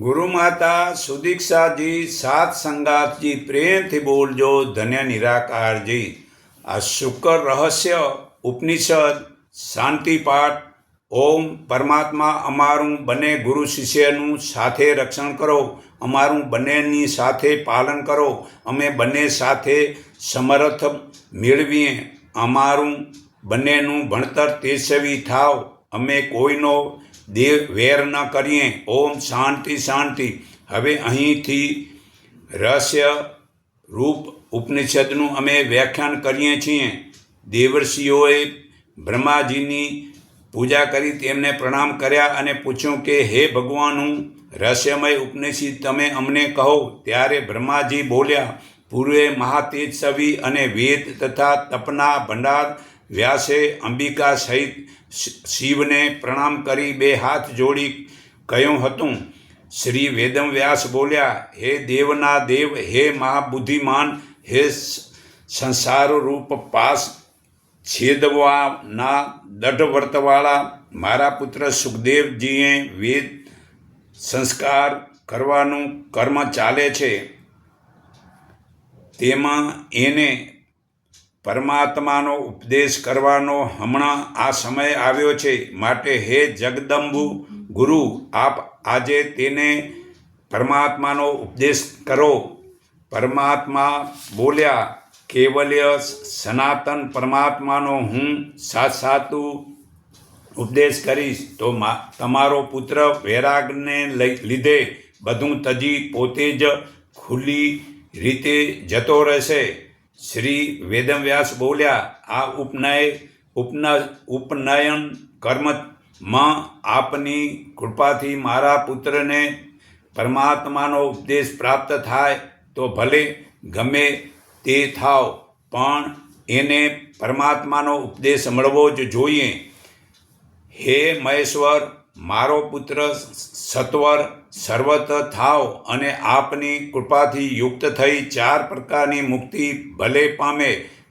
ગુરુ માતા સુદીક્ષાજી સાત સંગાતજી પ્રેમથી બોલજો, ધન્ય નિરાકારજી. આ શુકર રહસ્ય, ઉપનિષદ શાંતિપાઠ ઓમ પરમાત્મા અમારું બંને ગુરુ શિષ્યનું સાથે રક્ષણ કરો, અમારું બંનેની સાથે પાલન કરો, અમે બંને સાથે સમર્થ મેળવીએ. અમારું બંનેનું ભણતર તેજસ્વી થાવ, અમે કોઈનો દેવ વેર ન કરીએ. ઓમ શાંતિ શાંતિ. હવે અહીંથી રહસ્ય રૂપ ઉપનિષદનું અમે વ્યાખ્યાન કરીએ છીએ. દેવર્ષિઓએ બ્રહ્માજીની પૂજા કરી તેમને પ્રણામ કર્યા અને પૂછ્યું કે, હે ભગવાનનું રહસ્યમય ઉપનિષદ તમે અમને કહો. ત્યારે બ્રહ્માજી બોલ્યા, પૂર્વે મહાતેજસ્વી અને વેદ તથા તપના ભંડાર વ્યાસે અંબિકા સહિત શિવને પ્રણામ કરી બે હાથ જોડી કહ્યું હતું. શ્રી વેદમ વ્યાસ બોલ્યા, હે દેવના દેવ, હે મહાબુદ્ધિમાન હે સંસાર રૂપ પાસ છેદવાના દઢવર્તવાળા, મારા પુત્ર સુખદેવજીએ વેદ સંસ્કાર કરવાનું કર્મ ચાલે છે. તેમાં એને પરમાત્માનો ઉપદેશ કરવાનો હમણાં આ સમય આવ્યો છે. માટે હે જગદંબુ, ગુરુ, આપ આજે તેને પરમાત્માનો ઉપદેશ કરો. પરમાત્મા બોલ્યા, કેવલ્ય સનાતન પરમાત્માનો હું સાક્ષાતું ઉપદેશ કરીશ. તો તમારો પુત્ર વૈરાગને લીધે બધું તજી પોતે જ ખુલ્લી રીતે જતો રહેશે. શ્રી વેદવ્યાસ બોલ્યા, આ ઉપનય, ઉપના, ઉપનયન કર્મમાં આપની કૃપાથી મારા પુત્રને પરમાત્માનો ઉપદેશ પ્રાપ્ત થાય તો ભલે ગમે તે થાવ, પણ એને પરમાત્માનો ઉપદેશ મળવો જ જોઈએ. હે મહેશ્વર મારો પુત્ર સત્વર, સર્વત થાવ અને આપની કૃપાથી યુક્ત થઈ ચાર પ્રકારની મુક્તિ ભલે પામે.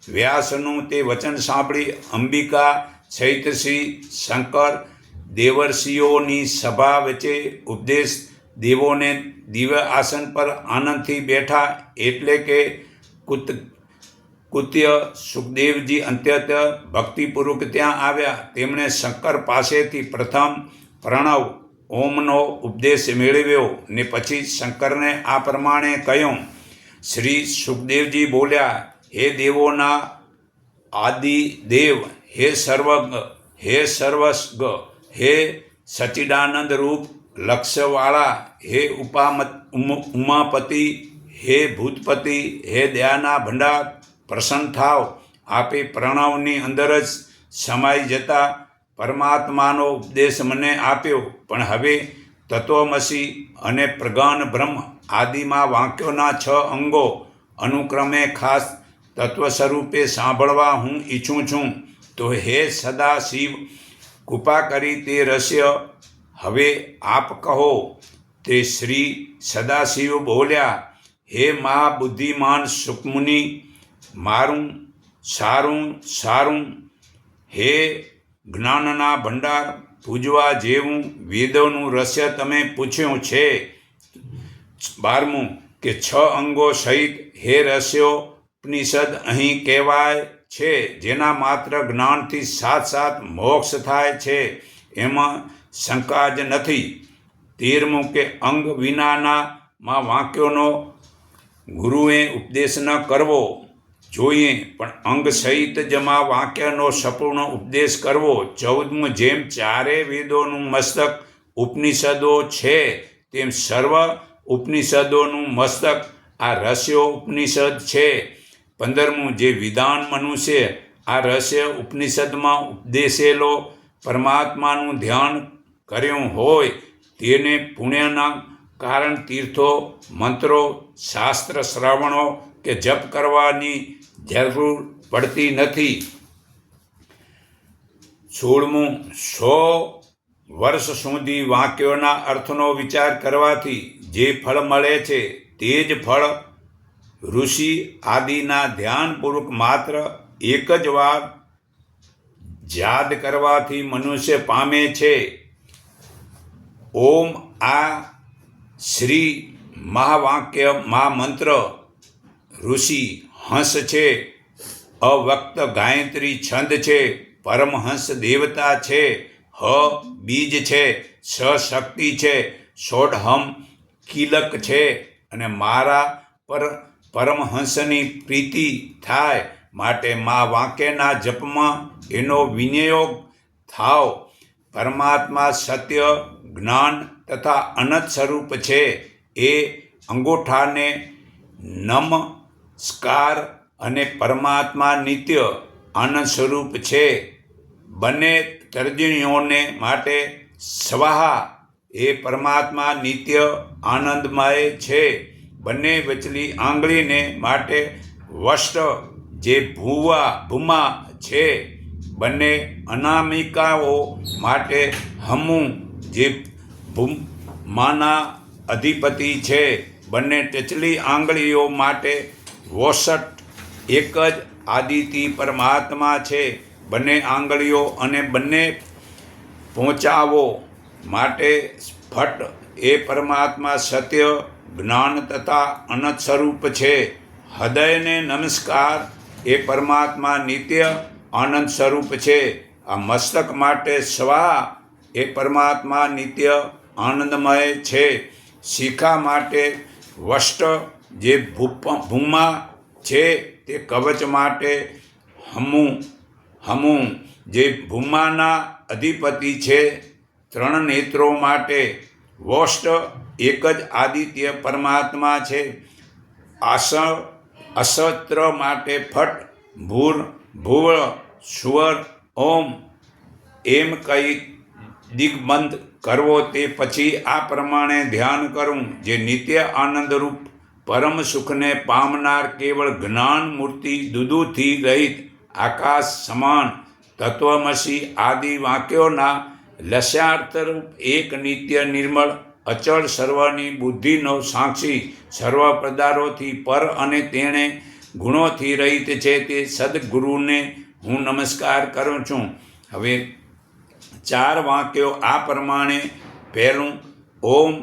વ્યાસનું તે વચન સાંભળી અંબિકા ચૈતશ્રી શંકર દેવર્ષિઓની સભા વચ્ચે ઉપદેશ દેવોને દિવ્ય આસન પર આનંદથી બેઠા એટલે કે કુત, કુત્ય સુખદેવજી અંત્યત ભક્તિપૂર્વક ત્યાં આવ્યા. તેમણે શંકર પાસેથી પ્રથમ પ્રણવ ઓમનો ઉપદેશ મેળવ્યો ને પછી શંકરને આ પ્રમાણે કહ્યું, શ્રી સુખદેવજી બોલ્યા, હે દેવોના આદિ દેવ હે સર્વજ્ઞ હે સર્વસ્ગ, હે સચિદાનંદ રૂપ લક્ષ્યવાળા હે ઉપામત, ઉમ- ઉમાપતિ, હે ભૂતપતિ, હે દયાના ભંડાર, પ્રસન્ન થાવ. આપે પ્રણવની અંદર જ સમાઈ જતા પરમાત્માનો ઉપદેશ મને આપ્યો, પણ હવે તત્વમસી અને પ્રગાન બ્રહ્મ આદિમાં વાંક્યોના છ અંગો અનુક્રમે ખાસ તત્વ સ્વરૂપે સાંભળવા હું ઈચ્છું છું. તો હે સદા શિવ કૃપા કરી તે રહસ્ય હવે આપ કહો. તે શ્રી સદાશિવ બોલ્યા, હે મહાબુદ્ધિમાન સુકમુનિ, મારું સારું સારું, હે જ્ઞાનના ભંડાર પૂજવા જેવું વેદોનું રહસ્ય તમે પૂછ્યું છે. બારમું, કે છ અંગો સહિત હે રહસ્યો ઉપનિષદ અહીં કહેવાય છે, જેના માત્ર જ્ઞાનથી સાત સાત મોક્ષ થાય છે, એમાં શંકા જ નથી. તેરમું, કે અંગ વિનાના માં વાક્યોનો ગુરુએ ઉપદેશ ન કરવો. જોઈએ, પણ અંગ સહિત જમા વાક્યનો સંપૂર્ણ ઉપદેશ કરવો ચૌદમું જેમ ચારે વેદોનું મસ્તક ઉપનિષદો છે, તેમ સર્વ ઉપનિષદોનું મસ્તક આ રહસ્યો ઉપનિષદ છે. પંદરમું, જે વિધાન મનુષ્ય આ રહસ્ય ઉપનિષદમાં ઉપદેશેલો પરમાત્માનું ધ્યાન કર્યું હોય, તેને પુણ્યના કારણ તીર્થો, મંત્રો, શાસ્ત્ર, શ્રવણો કે જપ કરવાની જરૂર પડતી નથી. સોળમું સો વર્ષ સુધી વાક્યોના અર્થનો વિચાર કરવાથી જે ફળ મળે છે તે જ ફળ ઋષિ આદિના ધ્યાનપૂર્વક માત્ર એક જ વાર યાદ કરવાથી મનુષ્ય પામે છે. ઓમ આ શ્રી મહાવાક્ય મહામંત્ર ઋષિ હંસ છે, અવ્યક્ત ગાયત્રી છંદ છે, પરમહંસ દેવતા છે, હ બીજ છે, સ શક્તિ છે ષોડહમ કિલક છે અને મારા પર પરમહંસની પ્રીતિ થાય માટે મા વાંકેના જપમાં એનો વિનિયોગ થાવ. પરમાત્મા સત્ય, જ્ઞાન તથા અનંત સ્વરૂપ છે. એ અંગૂઠાને નમસ્કાર અને પરમાત્મા નિત્ય આનંદ સ્વરૂપ છે. બંને તર્જનીઓને માટે સ્વાહા એ પરમાત્મા નિત્ય આનંદમય છે. બંને વચલી આંગળીને માટે વષ્ટ જે ભૂવા, ભૂમા છે. બંને અનામિકાઓ માટે હમું જે ભૂમાના અધિપતિ છે. બંને ટચલી આંગળીઓ માટે વોસઠ એક જ આદિતિ પરમાત્મા છે. બંને આંગળીઓ અને બંને પહોંચાવો માટે સ્ફટ એ પરમાત્મા સત્ય, જ્ઞાન તથા અનંત સ્વરૂપ છે. હૃદયને નમસ્કાર એ પરમાત્મા નિત્ય આનંદ સ્વરૂપ છે. આ મસ્તક માટે સ્વા એ પરમાત્મા નિત્ય આનંદમય છે. શિખા માટે વષ્ટ જે ભૂમા છે તે કવચ માટે હમું હમું, જે ભૂમાના અધિપતિ છે, ત્રણ નેત્રો માટે વોષ્ટ, એક જ આદિત્ય પરમાત્મા છે આસ અસત્ર માટે ફટ, ભૂર ભૂવ સ્વર, ઓમ, એમ કહી દિગ્બંધ કરવો તે પછી આ પ્રમાણે ધ્યાન કરું, જે નિત્ય આનંદરૂપ પરમ સુખને પામનાર કેવળ જ્ઞાન મૂર્તિ દુદુથી રહિત આકાશ સમાન તત્વમસી આદિ વાક્યોના લસ્યાર્થરૂપ એક નિત્ય નિર્મળ અચળ સર્વની બુદ્ધિનો સાક્ષી સર્વ પદારોથી પર અને તેણે ગુણોથી રહિત છે તે સદગુરુને હું નમસ્કાર કરું છું. હવે ચાર વાક્યો આ પ્રમાણે પહેલું, ઓમ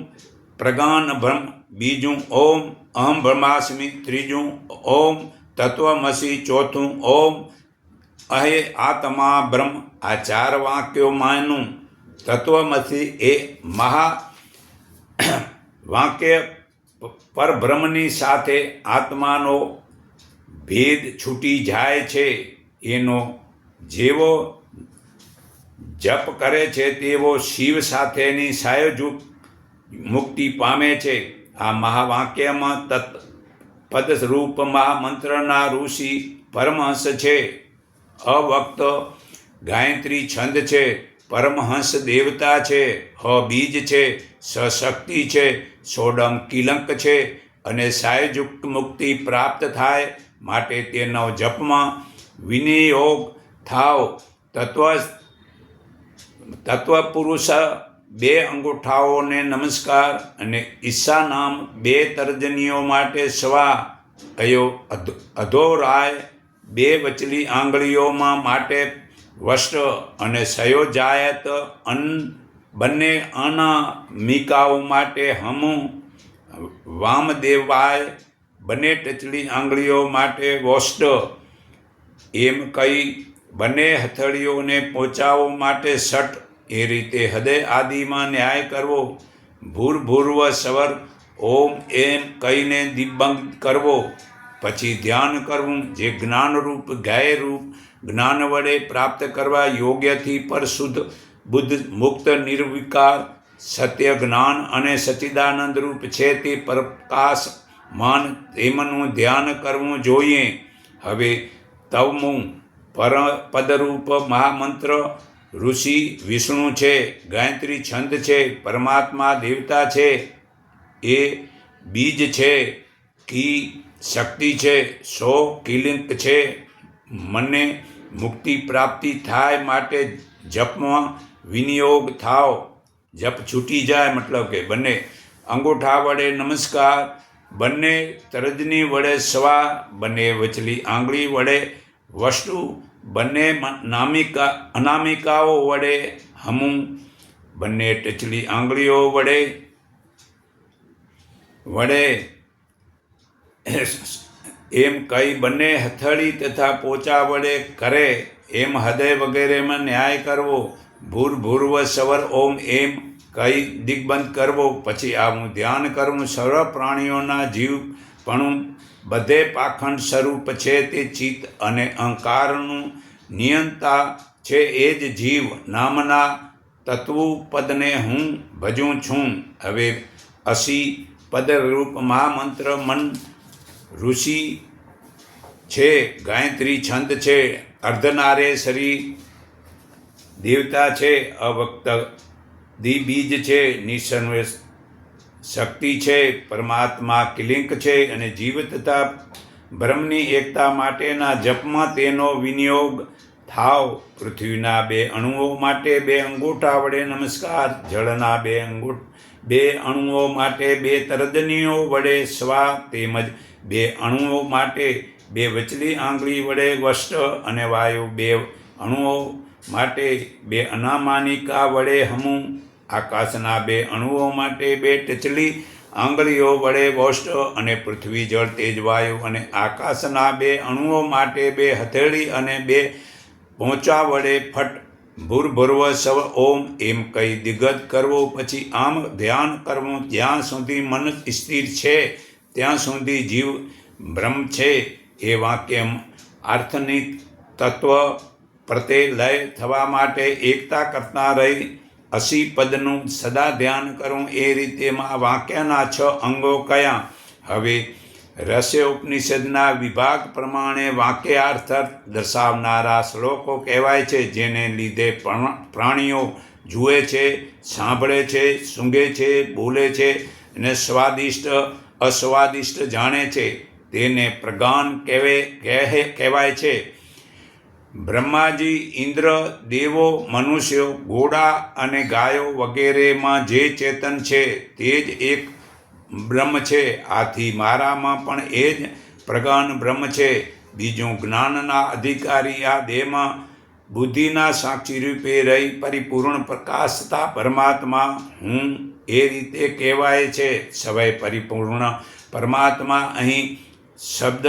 પ્રગાન બ્રહ્મ બીજું ઓમ અહમ બ્રહ્માસ્મિ, ત્રીજું ઓમ તત્વમસી, ચોથું ઓમ અહે આત્મા બ્રહ્મ. આ ચાર વાક્યોમાંનું તત્વમસી એ મહા વાક્ય પરબ્રહ્મની સાથે આત્માનો ભેદ છૂટી જાય છે. એનો જેવો જપ કરે છે, તેવો શિવ સાથેની સાયોજુક મુક્તિ પામે છે. આ મહાવાક્યમાં તત્ પદરૂપ મહામંત્રના ઋષિ પરમહંસ છે. અવક્ત ગાયત્રી છંદ છે, પરમહંસ દેવતા છે, હ બીજ છે, સશક્તિ છે, સોડમ કિલંક છે અને સાયજુક્ત મુક્તિ પ્રાપ્ત થાય માટે તેનો જપમાં વિનિયોગ થાવ. તત્વ તત્વપુરુષ બે અંગૂઠાઓને નમસ્કાર અને ઈશા નામ બે તર્જનીઓ માટે સ્વા અધ, અધોરાય બે વચલી આંગળીઓમાં માટે વસ્ત્ર અને સયોજાયત અન બંને અનામિકાઓ માટે હમું વામદેવાય બંને ટચલી આંગળીઓ માટે વોષ્ટ. એમ કહી બંને હથેળીઓને પહોંચાવો માટે સટ એ રીતે હૃદય આદિમાં ન્યાય કરવો, ભૂર ભૂર્વ સવર, ઓમ એમ કહીને દિબંગ કરવો, પછી ધ્યાન કરવું, જે જ્ઞાનરૂપ, ગાયરૂપ, જ્ઞાન વડે પ્રાપ્ત કરવા યોગ્યથી પરશુદ્ધ, બુદ્ધ મુક્ત, નિર્વિકાર, સત્ય જ્ઞાન અને સચ્ચિદાનંદ રૂપ છે તે પ્રકાશ માન તેમનું ધ્યાન કરવું જોઈએ. હવે તવમું, પર પદરૂપ મહામંત્ર ઋષિ, વિષ્ણુ છે, ગાયત્રી છંદ છે, પરમાત્મા દેવતા છે, એ બીજ છે, કી શક્તિ છે, સો કિલિંક છે, મને મુક્તિ પ્રાપ્તિ થાય માટે જપમાં વિનિયોગ થાવ જપ છૂટી જાય મતલબ કે બંને અંગૂઠા વડે નમસ્કાર, બંને તરજની વડે સ્વા, બંને વચલી આંગળી વડે વસ્તુ બંને નામિકા, અનામિકાઓ વડે, હમું, બંને ટચલી આંગળીઓ વડે વડે, એમ કઈ બંને હથેળી તથા પોચા વડે કરે, એમ હૃદય વગેરેમાં ન્યાય કરવો, ભૂર ભૂર્વ સવર ઓમ એમ કઈ દિગ્બંધ કરવો, પછી આવું ધ્યાન કરવું, સર્વ પ્રાણીઓના જીવપણું બધે પાખંડ સ્વરૂપ છે તે ચિત્ત અને અહંકારનું નિયંતા છે એ જ જીવ. નામના તત્વપદને હું ભજું છું. હવે અસી પદરૂપ મહામંત્ર મન ઋષિ છે, ગાયત્રી છંદ છે અર્ધનારેશ્વરી દેવતા છે અવક્ત દિબીજ છે નિસન્વેષ શક્તિ છે, પરમાત્મા કિલિંક છે અને જીવ તથા બ્રહ્મની એકતા માટેના જપમાં તેનો વિનિયોગ થાવ. પૃથ્વીના બે અણુઓ માટે બે અંગૂઠા વડે નમસ્કાર. જળના બે અંગૂઠ, બે અણુઓ માટે બે તરદનીઓ વડે સ્વા તેમજ બે અણુઓ માટે બે વચલી આંગળી વડે વષ્ટ અને વાયુ બે અણુઓ માટે બે અનામાનિકા વડે હમું. આકાશના બે અણુઓ માટે બે ટચલી આંગળીઓ વડે વોષ્ટ અને પૃથ્વી જળ તેજ વાયુ અને આકાશના બે અણુઓ માટે બે હથેળી અને બે પહોંચા વડે ફટ ભૂર્ભુર્વ સવ ઓમ એમ કઈ દિગ્ગજ કરવો પછી આમ ધ્યાન કરવું જ્યાં સુધી મન સ્થિર છે, ત્યાં સુધી જીવ ભ્રમ છે એ વાક્ય આર્થનિક તત્વ પ્રત્યે લય થવા માટે એકતા કરતા રહી અસી પદનું સદા ધ્યાન કરું એ રીતેમાં વાક્યના છ અંગો કયા? હવે રસ્ય ઉપનિષદના વિભાગ પ્રમાણે વાક્યાર્થ દર્શાવનારા શ્લોકો કહેવાય છે, જેને લીધે પ્રણ- પ્રાણીઓ જુએ છે, સાંભળે છે, સૂંઘે છે, બોલે છે અને સ્વાદિષ્ટ, અસ્વાદિષ્ટ જાણે છે. તેને પ્રગાન કહેવે કહે કહેવાય છે. બ્રહ્માજી, ઇન્દ્ર, દેવો, મનુષ્યો, ઘોડા અને ગાયો વગેરેમાં જે ચેતન છે તે જ એક બ્રહ્મ છે. આથી મારામાં પણ એ જ પ્રગાન બ્રહ્મ છે. બીજું જ્ઞાનના અધિકારી આ દેહમાં બુદ્ધિના સાક્ષી રૂપે રહી પરિપૂર્ણ પ્રકાશતા પરમાત્મા હું એ રીતે કહેવાય છે. સવાય પરિપૂર્ણ પરમાત્મા અહીં શબ્દ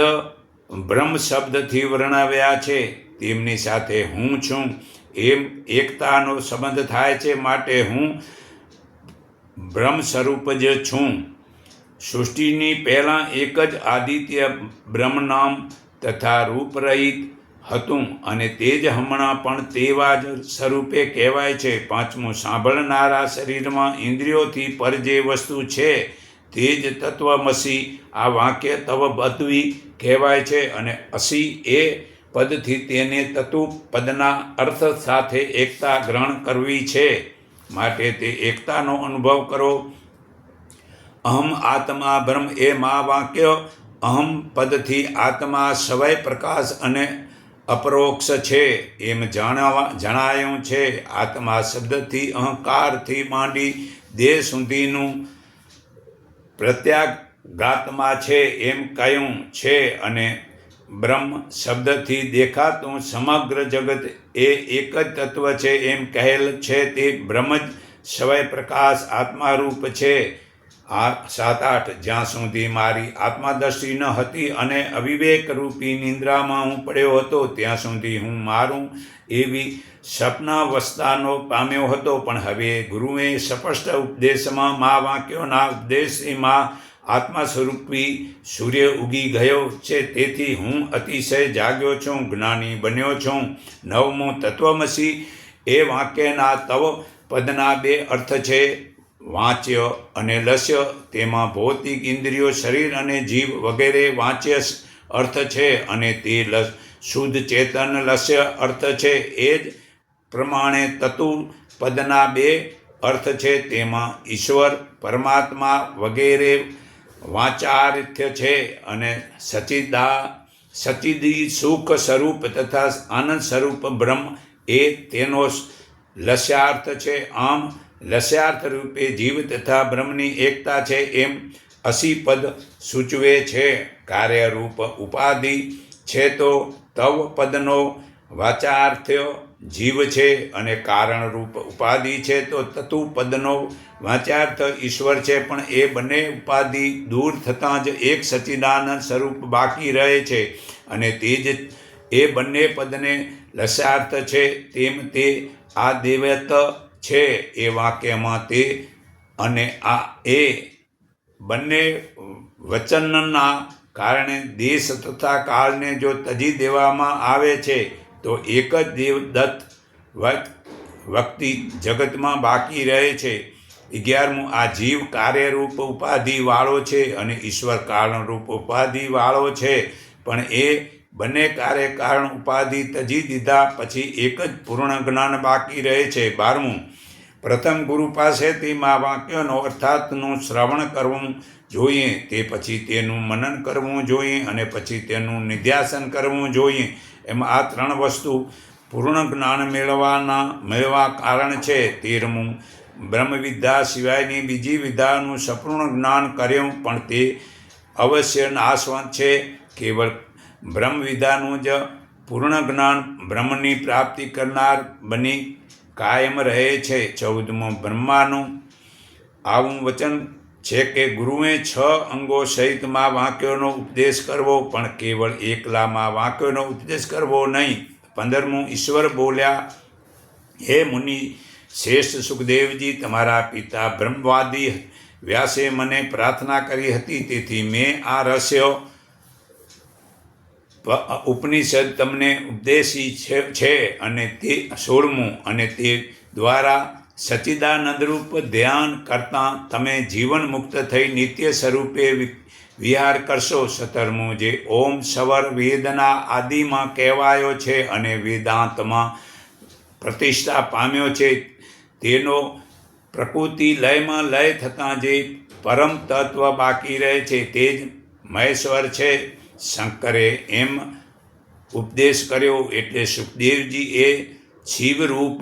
બ્રહ્મ શબ્દથી વર્ણવ્યા છે. તેમની સાથે હું છું. એમ એકતાનો સંબંધ થાય છે માટે હું બ્રહ્મ સ્વરૂપ જ છું. સૃષ્ટિની પહેલાં એક જ આદિત્ય બ્રહ્મ નામ તથા રૂપરહિત હતું અને તે જ હમણાં પણ તેવા જ સ્વરૂપે કહેવાય છે. પાંચમું, સાંભળનારા શરીરમાં ઇન્દ્રિયોથી પર જે વસ્તુ છે તે જ તત્વમસી આ વાક્ય તવ બદવી કહેવાય છે અને અસી એ પદથી તેને તતુ પદના અર્થ સાથે એકતા ગ્રહણ કરવી છે. માટે તે એકતાનો અનુભવ કરો. અહમ આત્મા બ્રહ્મ એ મા વાક્ય. અહમ પદથી આત્મા સવય પ્રકાશ અને અપરોક્ષ છે. એમ જાણવા, જણાયું છે. આત્મા શબ્દથી અહંકારથી માંડી દેહ સુધીનું પ્રત્યાઘાતમાં છે એમ કહ્યું છે અને બ્રહ્મ શબ્દથી દેખાતું સમગ્ર જગત એ એક જ તત્વ છે એમ કહેલ છે તે બ્રહ્મ જ સવય પ્રકાશ આત્મારૂપ છે. આ સાત આઠ જ્યાં સુધી મારી આત્માદ્રષ્ટિ ન હતી અને અવિવેક રૂપી નિંદ્રામાં હું પડ્યો હતો, ત્યાં સુધી હું મારું એવી સપનાવસ્થાનો પામ્યો હતો. પણ હવે ગુરુએ સ્પષ્ટ ઉપદેશમાં મા વાક્યોના ઉપદેશમાં આત્મા સ્વરૂપી સૂર્ય ઉગી ગયો છે. તેથી હું અતિશય જાગ્યો છું, જ્ઞાની બન્યો છું. નવમું તત્વમસી, એ વાક્યના તવ પદના બે અર્થ છે. વાંચ્ય અને લસ્ય, તેમાં ભૌતિક ઇન્દ્રિયો, શરીર અને જીવ વગેરે વાંચ્ય અર્થ છે અને તે લસ, શુદ્ધ ચેતન લસ્ય અર્થ છે. એ જ પ્રમાણે તતુ પદના બે અર્થ છે. તેમાં ઈશ્વર, પરમાત્મા વગેરે વાચાર્થ્ય છે અને સચિદા, સચિદી સુખ સ્વરૂપ તથા આનંદ સ્વરૂપ બ્રહ્મ એ તેનો લસ્યાર્થ છે. આમ, લસ્યાર્થ રૂપે જીવ તથા બ્રહ્મની એકતા છે એમ અસી પદ સૂચવે છે. કાર્યરૂપ ઉપાધિ છે તો તવ પદનો વાચાર્થ્ય, જીવ છે અને કારણરૂપ ઉપાધિ છે, તો તતુ પદનો વાચાર્થ ઈશ્વર છે, પણ એ બંને ઉપાધિ દૂર થતાં જ એક સચિદાનંદ સ્વરૂપ બાકી રહે છે અને તે જ, એ બંને પદને લસાર્થ છે, તેમ તે આ દેવત છે એ વાક્યમાં તે અને આ એ બંને વચનના કારણે દેશ તથા કાળને જો તજી દેવામાં આવે છે તો એક જ દેવદત્ત વ્યક્તિ જગતમાં બાકી રહે છે. અગિયારમું, આ જીવ કાર્યરૂપ ઉપાધિવાળો છે અને ઈશ્વર કારણરૂપ ઉપાધિવાળો છે. પણ એ બંને કાર્ય કારણ ઉપાધિ તજી દીધા, પછી એક જ પૂર્ણ જ્ઞાન બાકી રહે છે. બારમું, પ્રથમ ગુરુ પાસેથી મા વાક્યનો અર્થાતનું શ્રવણ કરવું જોઈએ. તે પછી તેનું મનન કરવું જોઈએ અને પછી તેનું નિધ્યાસન કરવું જોઈએ. એમાં આ ત્રણ વસ્તુ પૂર્ણ જ્ઞાન મેળવવાના મેળવા કારણ છે તેરમું. બ્રહ્મવિદ્યા સિવાયની બીજી વિદ્યાનું સંપૂર્ણ જ્ઞાન કર્યું, પણ તે અવશ્ય નાશવંત છે. કેવળ બ્રહ્મવિદ્યાનું જ પૂર્ણ જ્ઞાન બ્રહ્મની પ્રાપ્તિ કરનાર બની કાયમ રહે છે. ચૌદમું, બ્રહ્માનું આવું વચન છે કે ગુરુએ છ અંગો સહિતમાં વાંક્યોનો ઉપદેશ કરવો, પણ કેવળ એકલામાં વાંક્યોનો ઉપદેશ કરવો નહીં. પંદરમું, ઈશ્વર બોલ્યા, હે મુનિ, શ્રેષ્ઠ સુખદેવજી, તમારા પિતા બ્રહ્મવાદી વ્યાસે મને પ્રાર્થના કરી હતી, તેથી મેં આ રહસ્યો ઉપનિષદ તમને ઉપદેશી છે અને તે સોળમું અને તે દ્વારા સચ્ચિદાનંદરૂપ ધ્યાન કરતાં તમે જીવન મુક્ત થઈ નિત્ય સ્વરૂપે વિહાર કરશો. સતરમું જે ઓમ સવર વેદના આદિમાં કહેવાયો છે અને વેદાંતમાં પ્રતિષ્ઠા પામ્યો છે. તેનો પ્રકૃતિ લયમાં લય થતાં જે પરમ તત્વ બાકી રહે છે તે જ મહેશ્વર છે. શંકરે એમ ઉપદેશ કર્યો એટલે સુખદેવજી એ શિવરૂપ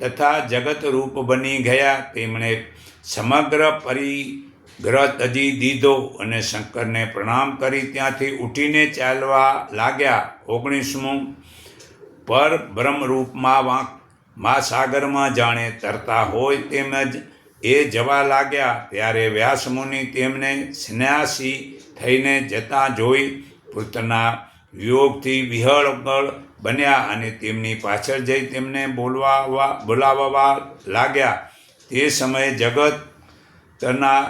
તથા જગતરૂપ બની ગયા. તેમણે સમગ્ર પરિગ્રહ તજી દીધો અને શંકરને પ્રણામ કરી. ત્યાંથી ઉઠીને ચાલવા લાગ્યા. ઓગણીસમું પર બ્રહ્મરૂપમાં વાંક મહાસાગરમાં જાણે તરતા હોય તેમજ એ જવા લાગ્યા. ત્યારે વ્યાસમુનિ તેમને સ્નેહાસી થઈને જતા જોઈ. પુત્રના યોગથી વિહળગળ બન્યા અને તેમની પાછળ જઈ તેમને બોલવા, બોલાવવા લાગ્યા. તે સમયે જગતના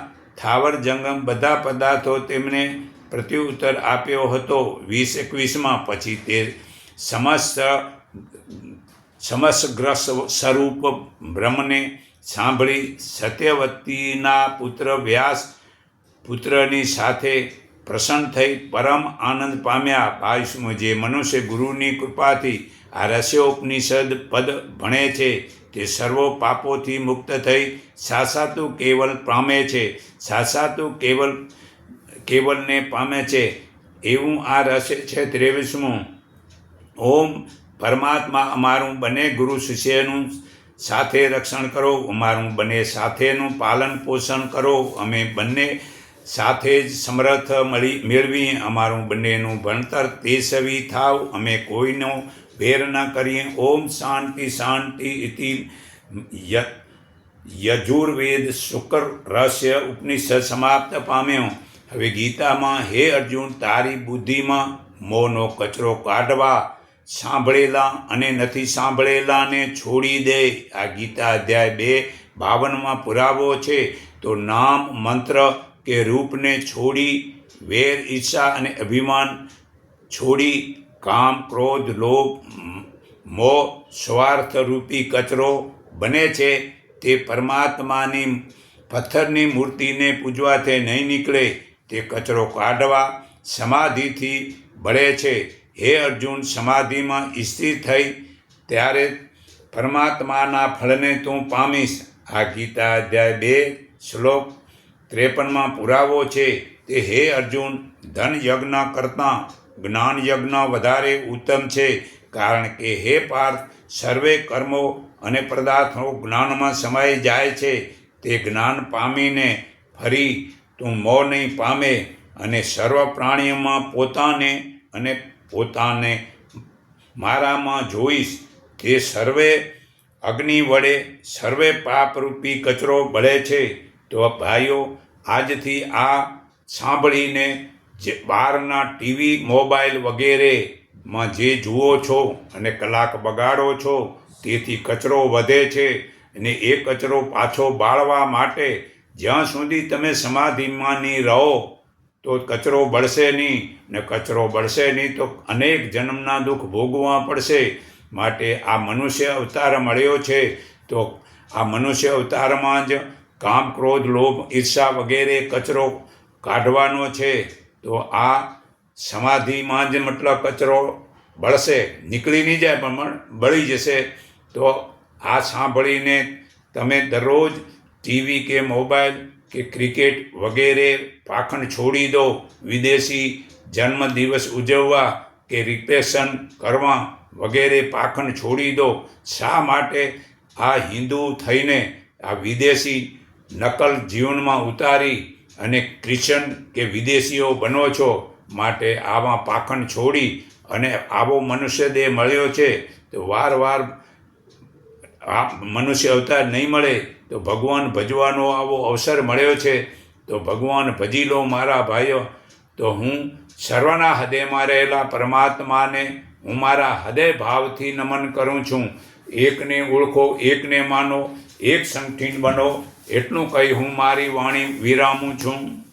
થાવર જંગમ બધા પદાર્થો તેમને પ્રત્યુત્તર આપ્યો હતો. વીસ એકવીસમાં પછી તે સમસ્ત સમસ્ગ્ર સ્વરૂપ બ્રહ્મને સાંભળી સત્યવતીના પુત્ર વ્યાસ પુત્રની સાથે પ્રસન્ન થઈ પરમ આનંદ પામ્યા. બાવીસમું જે મનુષ્ય ગુરુની કૃપાથી આ રસ્યોપનિષદ પદ ભણે છે, તે સર્વ પાપોથી મુક્ત થઈ સાસાતું કેવલ પામે છે, સાસાતું કેવલ કેવલને પામે છે. એવું આ રહસ્ય છે ત્રેવીસમું. ઓમ પરમાત્મા અમારું બંને ગુરુ શિષ્યનું સાથે રક્ષણ કરો, અમારું બંને સાથેનું પાલન પોષણ કરો, અમે બંને સાથે જ સમર્થ મળી મેળવી અમારું બંનેનું ભણતર તેસવી થાવ. અમે કોઈનો ભેર ન કરીએ. ઓમ શાંતિ શાંતિ ઇતિ યજુર્વેદ શુક્ર રહસ્ય ઉપનિષદ સમાપ્ત પામ્યો. હવે ગીતામાં, હે અર્જુન, તારી બુદ્ધિમાં મોહનો કચરો કાઢવા. સાંભળેલા અને નથી સાંભળેલાને છોડી દે. આ ગીતા અધ્યાય બે બાવનમાં પુરાવો છે. તો નામ મંત્ર કે રૂપને છોડી વેર ઈચ્છા અને અભિમાન છોડી કામ, ક્રોધ, લોભ મોહ, સ્વાર્થ રૂપી કચરો બને છે, તે પરમાત્માની પથ્થરની મૂર્તિને પૂજવાથી નહીં નીકળે, તે કચરો કાઢવા સમાધિથી બળે છે. હે અર્જુન, સમાધિમાં સ્થિર થઈ, ત્યારે પરમાત્માના ફળને તું પામીશ. આ ગીતા અધ્યાય બે, શ્લોક ત્રેપનમાં પુરાવો છે તે, હે અર્જુન, ધન યજ્ઞ કરતાં જ્ઞાન યજ્ઞ વધારે ઉત્તમ છે, કારણ કે હે પાર્થ, સર્વે કર્મો અને પદાર્થો જ્ઞાનમાં સમાઈ જાય છે. તે જ્ઞાન પામીને ફરી તું મો નહીં પામે અને સર્વ પ્રાણીઓમાં પોતાને અને પોતાને મારામાં જોઈશ. તે સર્વે અગ્નિ વડે સર્વે પાપરૂપી કચરો બળે છે. તો ભાઈઓ આજથી આ સાંભળીને જે બહારના ટીવી, મોબાઈલ વગેરેમાં જે જુઓ છો અને કલાક બગાડો છો, તેથી કચરો વધે છે અને એ કચરો પાછો બાળવા માટે જ્યાં સુધી તમે સમાધિમાં નહીં રહો, તો કચરો બળશે નહીં ને કચરો બળશે નહીં તો અનેક જન્મના દુઃખ ભોગવવા પડશે. માટે આ મનુષ્ય અવતાર મળ્યો છે. તો આ મનુષ્ય અવતારમાં જ કામ, ક્રોધ, લોભ, ઈર્ષા વગેરે કચરો કાઢવાનો છે, તો આ સમાધિમાં જ મતલબ કચરો બળશે. નીકળી નહીં જાય, પણ બળી જશે. તો આ સાંભળીને તમે દરરોજ ટીવી કે મોબાઈલ કે ક્રિકેટ વગેરે પાખંડ છોડી દો. વિદેશી જન્મદિવસ ઉજવવા કે રિપ્રેશન કરવા વગેરે પાખંડ છોડી દો. શા માટે આ હિન્દુ થઈને આ વિદેશી નકલ જીવનમાં ઉતારી અને ક્રિશ્ચન કે વિદેશીઓ બનો છો માટે આવા પાખંડ છોડી અને આવો મનુષ્ય દેહ મળ્યો છે, તો વાર વાર આ મનુષ્ય અવતાર નહીં મળે, તો ભગવાન ભજવાનો આવો અવસર મળ્યો છે, તો ભગવાન ભજી લો મારા ભાઈઓ, તો હું સર્વના હૃદયમાં રહેલા પરમાત્માને, હું મારા હૃદય ભાવથી નમન કરું છું. એકને ઓળખો, એકને માનો, એક સંઠીન બનો એટલું કહી હું મારી વાણી વિરામું છું.